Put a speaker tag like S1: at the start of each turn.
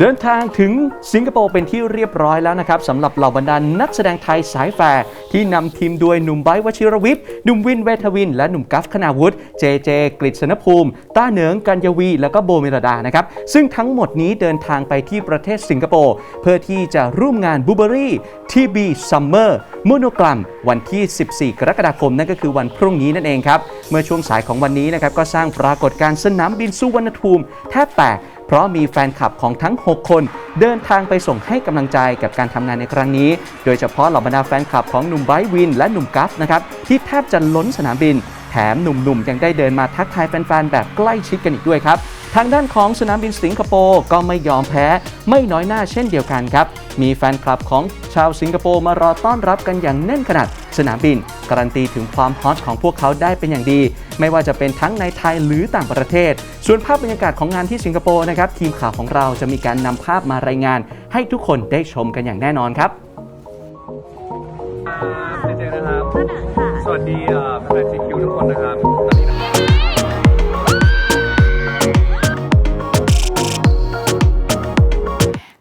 S1: เดินทางถึงสิงคโปร์เป็นที่เรียบร้อยแล้วนะครับสำหรับเหล่าบรรดานนักแสดงไทยสายแฟร์ที่นำทีมโดยหนุ่มไบวชิรวิทย์หนุ่มวินเวทวิน และหนุ่มกัฟคณาวุฒิเจเจ กฤษณภูมิ ต้าเหนิงกัญญวี แล้วก็โบเมรดานะครับซึ่งทั้งหมดนี้เดินทางไปที่ประเทศสิงคโปร์เพื่อที่จะร่วมงานบูเบอรี่ทีบีซัมเมอร์โมโนกรัม วันที่ 14 กรกฎาคมนั่นก็คือวันพรุ่งนี้นั่นเองครับเมื่อช่วงสายของวันนี้นะครับก็สร้างปรากฏการณ์สนามบินสุวรรณภูมิแทบแตก เพราะมีแฟนคลับของทั้ง 6 คน เดินทางไปส่งให้กำลังใจกับการทำงานในครั้งนี้ โดยเฉพาะเหล่าบรรดาแฟนคลับของหนุ่มไบรท์วิน และหนุ่มกัฟนะครับที่แทบจะล้นสนามบิน แถมหนุ่มๆยังได้เดินมาทักทายแฟนๆแบบใกล้ชิดกันอีกด้วยครับ ทางด้านของสนามบินสิงคโปร์ก็ไม่ยอมแพ้ ไม่น้อยหน้าเช่นเดียวกันครับ มีแฟนคลับของชาวสิงคโปร์มารอต้อนรับกันอย่างแน่นขนาด สนามบิน การันตีถึงความฮอตของพวกเขาได้เป็นอย่างดี ไม่ว่าจะเป็นทั้งในไทยหรือต่างประเทศ ส่วนภาพบรรยากาศของงานที่สิงคโปร์นะครับทีมข่าวของเราจะมีการนำภาพมารายงาน ให้ทุกคนได้ชมกันอย่างแน่นอนครับ
S2: เจเจนะครับสวัสดีเอ่อแฟนซีคิวทุกคน